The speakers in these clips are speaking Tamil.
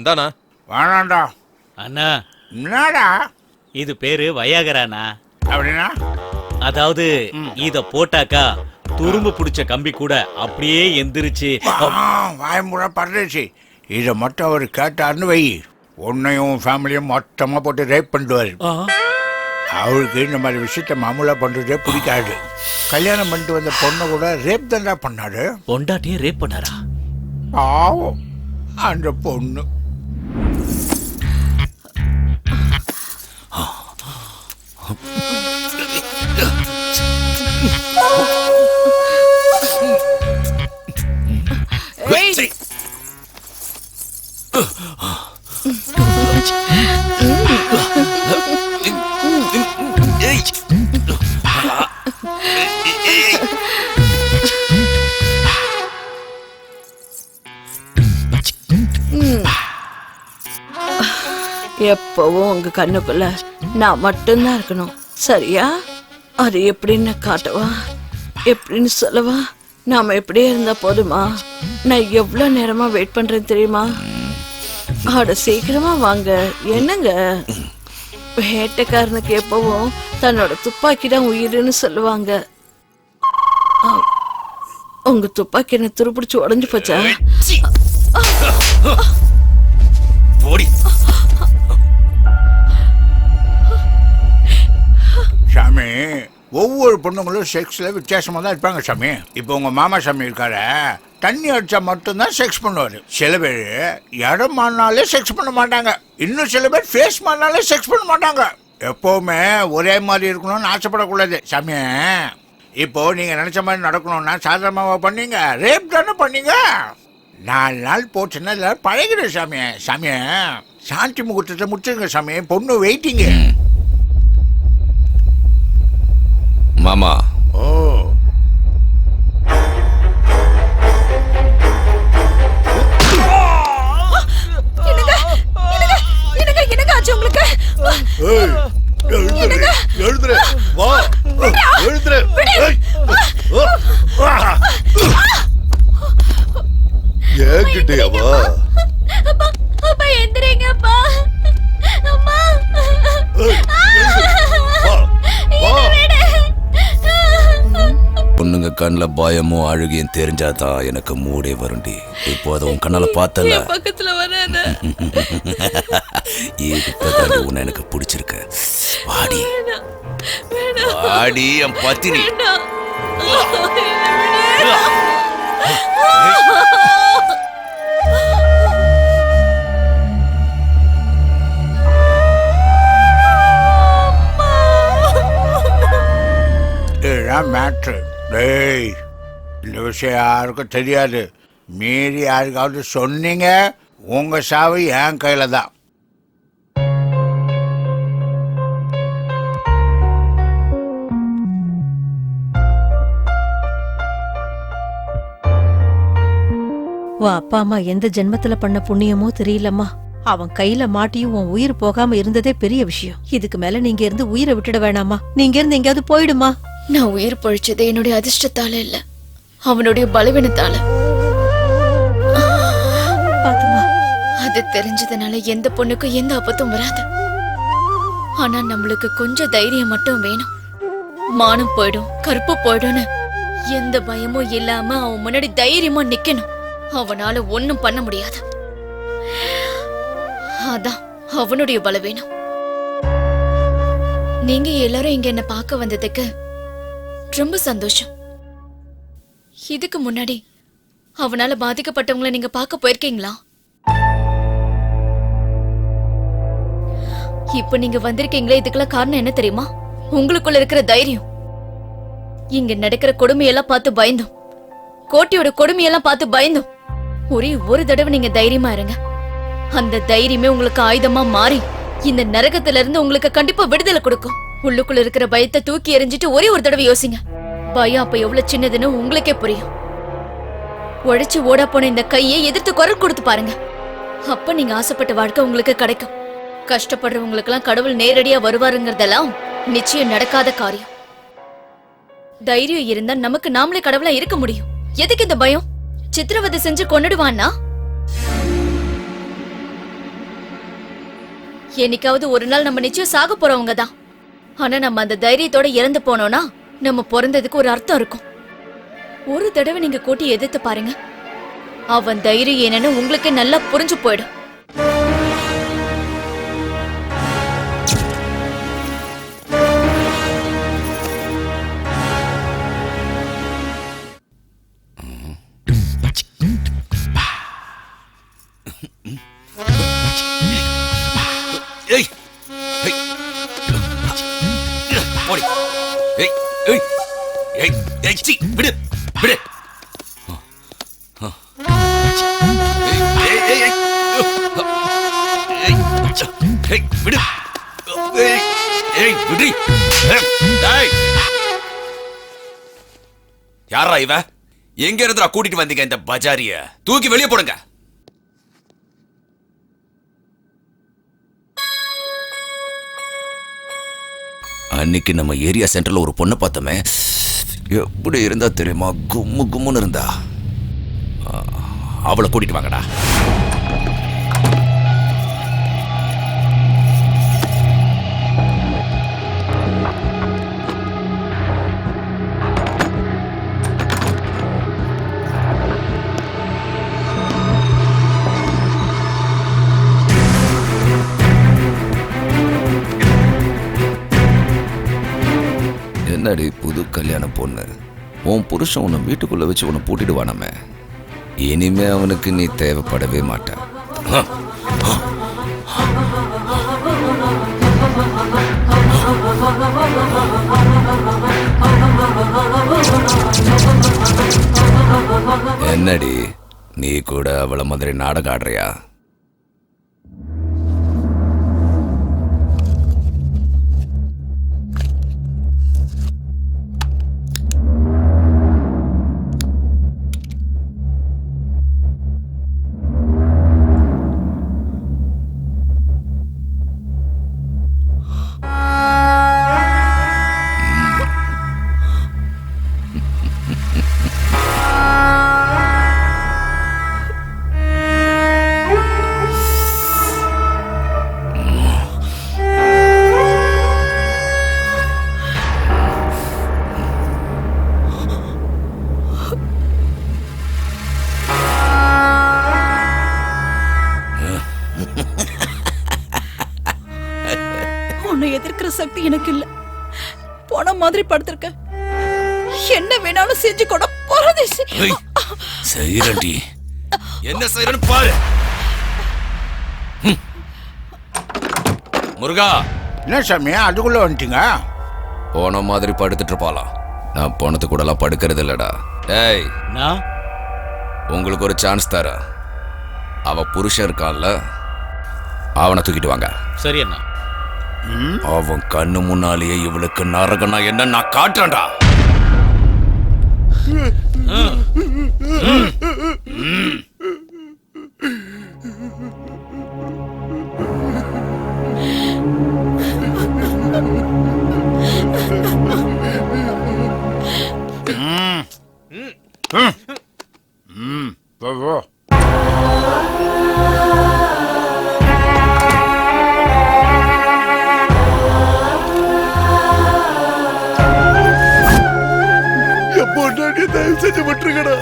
இந்தாண்ணா. வேணாண்டா. அண்ணா. என்னடா? இது பேரு வயாகரானா அப்படின்னா? அதாவது இத போட்டாக்கா துரும்பு பிடிச்ச கம்பி கூட அப்படியே எந்திரிச்சு வாயமுறை பரதேசி இதை மட்டும் அவர் கேட்டார்னு வை. உன்னையும் ஃபேமிலியும் மொத்தமாக போட்டு ரேப் பண்ணிடுவார். அவருக்கு இந்த மாதிரி விஷயத்த மாமூலா பண்ணுறதே பிடிக்காது. கல்யாணம் பண்ணிட்டு வந்த பொண்ணை கூட ரேப் தான்டா பண்ணாரு. பொண்டாட்டியே ரேப் பண்ணாரா? பாவம். அந்த பொண்ணு. எப்பவும் உங்க கண்ணுக்குள்ள நான் மட்டும்தான் இருக்கணும். சரியா? அது எப்படின்னு காட்டவா? எப்படின்னு சொல்லவா? நாம எப்படியே இருந்தா போதுமா? நான் எவ்வளவு நேரமா வெயிட் பண்றேன் தெரியுமா? அட சீக்கிரமா வாங்க. என்னங்க? வேட்டைக்காரனுக்கு எப்பவும் தன்னோட துப்பாக்கி தான் உயிருன்னு சொல்லுவாங்க. உங்க துப்பாக்கி என்ன துருப்பிடிச்சு உடஞ்சு போச்சா? போடி சாமி ஒவ்வொரு பொண்ணுங்களும் செக்ஸில் வித்தியாசமாக தான் இருப்பாங்க சாமி. இப்போ உங்கள் மாமா சாமி இருக்கார தண்ணி அடித்தா மட்டும்தான் செக்ஸ் பண்ணுவார். சில பேர் இடம் மாறினாலே செக்ஸ் பண்ண மாட்டாங்க. இன்னும் சில பேர் ஃபேஸ் மாறினாலே செக்ஸ் பண்ண மாட்டாங்க. எப்போவுமே ஒரே மாதிரி இருக்கணும்னு ஆசைப்படக்கூடாது. சாமி இப்போ நீங்கள் நினச்ச மாதிரி நடக்கணும்னா சாதாரணமாக பண்ணீங்க? ரேப் தானே பண்ணீங்க? நாலு நாள் போச்சுன்னா எல்லாரும் பழகிடும் சாமி. சாமி சாந்தி முகூர்த்தத்தை முடிச்சுங்க சாமி. பொண்ணு வெயிட்டிங்க மாமா ஓ கண்ணில் பயமும் அழுகையும் தெரிஞ்சாதான் எனக்கு மூடே வருண்டி. இப்போ அதை உன் கண்ணால பார்த்தல பக்கத்துல வராத. இப்பதான் உன்னை எனக்கு பிடிச்சிருக்கு? வாடி. வாடி என் பத்தினி. மேட்ரு டேய் இந்த விஷயம் யாருக்கும் தெரியாது. மீறி யாருக்காவது சொன்னீங்க உங்க சாவு என் கையில தான். உன் அப்பா அம்மா எந்த ஜென்மத்துல பண்ண புண்ணியமோ தெரியலம்மா. அவன் கையில மாட்டியும் உன் உயிர் போகாம இருந்ததே பெரிய விஷயம். இதுக்கு மேல நீங்க இருந்து உயிரை விட்டுட வேணாமா நீங்க இருந்து எங்கேயாவது போயிடுமா. நான் உயிர் பொழிச்சது என்னுடைய அதிர்ஷ்டத்தால இல்ல. அவனுடைய பலவீனத்தால. அது தெரிஞ்சதுனால எந்த பொண்ணுக்கும் எந்த ஆபத்தும் வராது. ஆனா நம்மளுக்கு கொஞ்சம் தைரியம் மட்டும் வேணும். மானம் போயிடும் கருப்பு போயிடும்னு. எந்த பயமும் இல்லாம அவன் முன்னாடி தைரியமா நிக்கணும். அவனால ஒண்ணும் பண்ண முடியாது. அதான் அவனுடைய பலவீனம். நீங்க எல்லாரும் இங்க என்ன பார்க்க வந்ததுக்கு ரொம்ப சந்தோஷம். இதுக்கு முன்னாடி அவனால பாதிக்கப்பட்டவங்களை நீங்க பார்க்க போயிருக்கீங்களா? இப்ப நீங்க வந்திருக்கீங்களே இதுக்கெல்லாம் காரணம் என்ன தெரியுமா? உங்களுக்குள்ள இருக்கிற தைரியம். இங்க நடக்கிற கொடுமையெல்லாம் பார்த்து பயந்தோம். கோட்டையோட கொடுமையெல்லாம் பார்த்து பயந்தோம். ஒரே ஒரு தடவை நீங்க தைரியமா இருங்க. அந்த தைரியமே உங்களுக்கு ஆயுதமா மாறி இந்த நரகத்துல இருந்து உங்களுக்கு கண்டிப்பா விடுதலை கொடுக்கும். உள்ளுக்குள்ள இருக்கிற பயத்தை தூக்கி எறிஞ்சிட்டு ஒரே ஒரு தடவை யோசிங்க. பயம் அப்ப எவ்வளவு சின்னதுன்னு உங்களுக்கே புரியும். உழைச்சு ஓட போன இந்த கையை எதிர்த்து குரல் கொடுத்து பாருங்க. அப்ப நீங்க ஆசைப்பட்ட வாழ்க்கை உங்களுக்கு கிடைக்கும். கஷ்டப்படுறவங்களுக்கெல்லாம் கடவுள் நேரடியா வருவாருங்கிறதெல்லாம் நிச்சயம் நடக்காத காரியம். தைரியம் இருந்தா நமக்கு நாமளே கடவுளா இருக்க முடியும். எதுக்கு இந்த பயம்? சித்திரவதை செஞ்சு கொண்டுடுவான்னா என்னைக்காவது ஒரு நாள் நம்ம நிச்சயம் சாக போறவங்க தான் ஆனா நம்ம அந்த தைரியத்தோட இறந்து போனோம்னா நம்ம பிறந்ததுக்கு ஒரு அர்த்தம் இருக்கும். ஒரு தடவை நீங்க கூட்டி எதிர்த்து பாருங்க. அவன் தைரியம் என்னன்னு உங்களுக்கு நல்லா புரிஞ்சு போயிடும். ஏய் விடு விடு. விடு. யாரா இவ? எங்க இருந்துடா கூட்டிட்டு வந்தீங்க இந்த பஜாரிய? தூக்கி வெளியே போடுங்க. அன்னைக்கு நம்ம ஏரியா சென்டர்ல ஒரு பொண்ணை பார்த்தோமே. எப்படி இருந்தா தெரியுமா? கும்மு கும்முன்னு இருந்தா. அவளை கூட்டிட்டு வாங்கடா. புது கல்யாண பொண்ணு. உன் புருஷன் உன்னை வீட்டுக்குள்ளே வச்சு உன்னை பூட்டிடுவானாமே இனிமே அவனுக்கு நீ தேவைப்படவே மாட்ட. என்னடி நீ கூட அவளை மாதிரி நாடகம் ஆடுறியா? உன்னை எதிர்க்கிற சக்தி எனக்கு இல்ல. போன மாதிரி படுத்திருக்க. என்ன வேணாலும் செஞ்சு கூட. பரதேசி. ஏய், செய்றேன்டி என்ன செய்யறன்னு பாரு. முருகா. என்ன சாமி அதுக்குள்ள வந்துட்டீங்க? போன மாதிரி படுத்துட்டு இருப்பாளாம் நான் போனது கூடலாம் படுக்கிறது இல்லடா. டேய். நான் உங்களுக்கு ஒரு சான்ஸ் தர அவ புருஷன் இருக்கான்ல. அவனை தூக்கிட்டு வாங்க. சரி அண்ணா. அவன் கண்ணு முன்னாலேயே இவளுக்கு நரகனா என்ன நான் காட்டுறேன்டா. தயவு செஞ்சு விட்டுருங்கடா.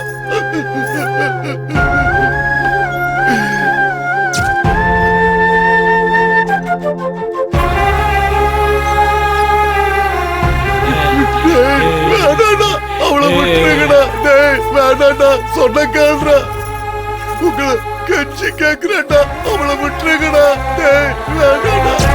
அவளை விட்டுருங்கடா. டேய் வேணாம்டா சொன்ன கேள்றா உங்களை கட்சி கேக்குறேன்டா. அவளை விட்டுருங்கடா. டேய் வேணாம்டா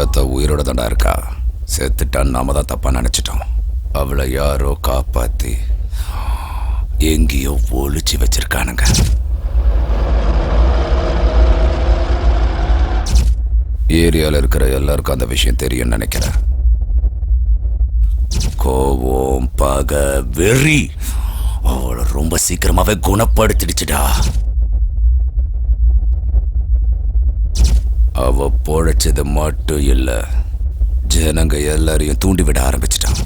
ஆசை உயிரோட தாண்டா இருக்கா? செத்துட்டான்னு நாம தான் தப்பாக நினச்சிட்டோம். அவளை யாரோ காப்பாற்றி எங்கேயோ ஒழிச்சு வச்சிருக்கானுங்க. ஏரியாவில் இருக்கிற எல்லாருக்கும் அந்த விஷயம் தெரியும்னு நினைக்கிறேன். கோவம் பக வெறி. அவளை ரொம்ப சீக்கிரமாகவே குணப்படுத்திடுச்சுடா. அவ பொழைச்சது மட்டும் இல்லை ஜனங்க எல்லாரையும் தூண்டி விட ஆரம்பிச்சிட்டான்.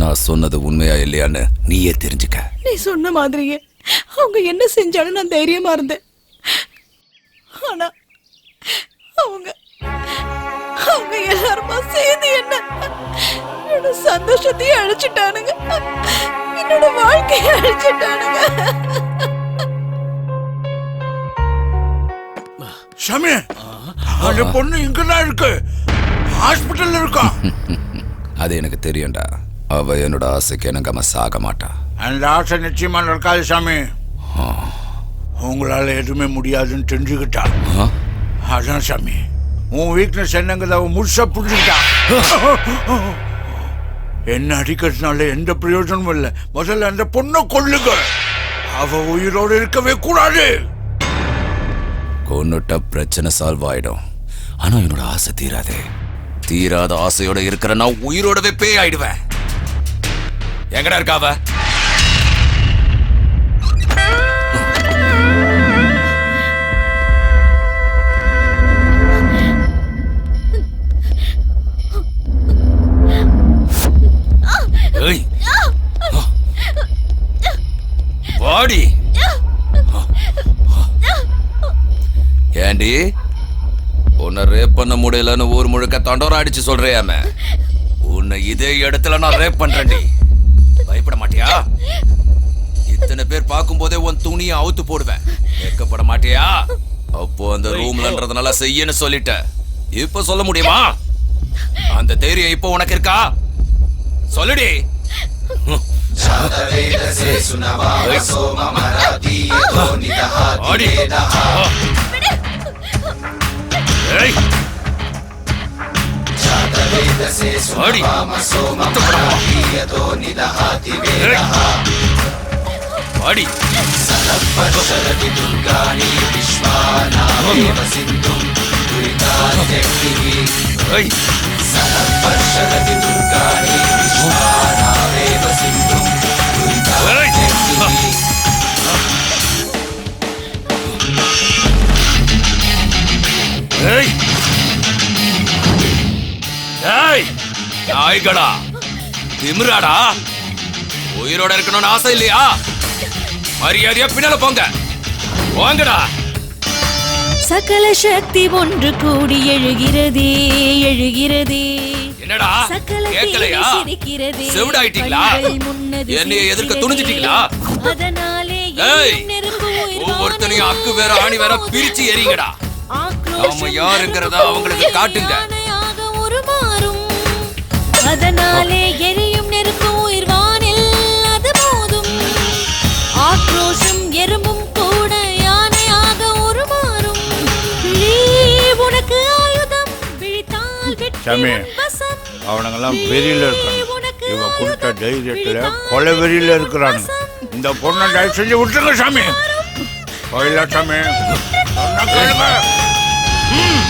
நான் சொன்னது உண்மையா இல்லையான்னு நீயே தெரிஞ்சுக்க. நீ சொன்ன மாதிரியே அவங்க என்ன செஞ்சாலும் நான் தைரியமா இருந்தேன். ஆனா அவங்க அவங்க எல்லாருமா சேர்ந்து என்ன என்னோட சந்தோஷத்தையும் அழிச்சிட்டானுங்க. என்னோட வாழ்க்கையை அழிச்சிட்டானுங்க. சாமி அந்த பொண்ணு இங்கதான் இருக்கு. ஹாஸ்பிட்டல்ல இருக்கா? அது எனக்கு தெரியும்டா. அவ என்னோட ஆசைக்கு எனக்கு சாக மாட்டா. அந்த ஆசை நிச்சயமா நடக்காது சாமி. உங்களால எதுவுமே முடியாதுன்னு தெரிஞ்சுக்கிட்டா? அதான் சாமி. உன் வீக்னஸ் என்னங்கிறத அவன் முழுசா புரிஞ்சுக்கிட்டா. என்ன அடிக்கிறதுனால எந்த பிரயோஜனமும் இல்லை. முதல்ல அந்த பொண்ணை கொல்லுங்க. அவ உயிரோடு இருக்கவே கூடாது. கொன்னுட்டா பிரச்சனை சால்வ் ஆயிடும். ஆனா என்னோட ஆசை தீராதே. தீராத ஆசையோட இருக்கிற நான் உயிரோடவே பேய் ஆயிடுவேன். எங்கடா இருக்காவ ஏய். வாடி. ஏண்டி? உன்னை ரேப் பண்ண முடியலன்னு ஊர் முழுக்க தண்டோரா அடிச்சு சொல்றியாம? உன்னை இதே இடத்துல நான் ரேப் பண்றேன்டி. பயப்பட மாட்டியா? இத்தனை பேர் பார்க்கும்போதே உன் துணியை அவுத்து போடுவேன். வெக்கப்பட மாட்டியா? அப்போ அந்த ரூம்லன்றதுனால செய்யன்னு சொல்லிட்ட. இப்ப சொல்ல முடியுமா? அந்த தைரியம் இப்போ உனக்கு இருக்கா? சொல்லுடி. ஆடி ஏய் ஆடி ஏய். ஆடி ஏய். ஏய். நாய்களா? திமிராடா? உயிரோட இருக்கணும்னு ஆசை இல்லையா? மரியாதையா பின்னால போங்க. போங்கடா சகல சக்தி ஒன்று கூடி எழுகிறதே எழுகிறதே. என்னடா? கேட்கலையா. செவிடாயிட்டீங்களா? என்னைய எதிர்க்க. துணிஞ்சிட்டீங்களா? அதனாலே ஒவ்வொருத்தனையும் வானே அக்கு வேற ஆணி வேற பிரிச்சு எறிங்கடா நாம யாருங்கிறத அவங்களுக்கு காட்டுங்க. அதனாலே எரியும் நெருப்பு உயிர் வானில் அது மோதும் ஆக்ரோஷம் எறும்பும் கூட யானையாக உருமாறும். உனக்கு ஆயுதம் விழித்தால் வெற்றி. அவனுங்கெல்லாம் வெறியில இருக்காங்க. இவ கொடுத்த தைரியத்துல கொலை வெறியில இருக்கிறானுங்க இந்த பொண்ணை தயவு செஞ்சு விட்டுருங்க சாமி. கோயிலா சாமி. ம்.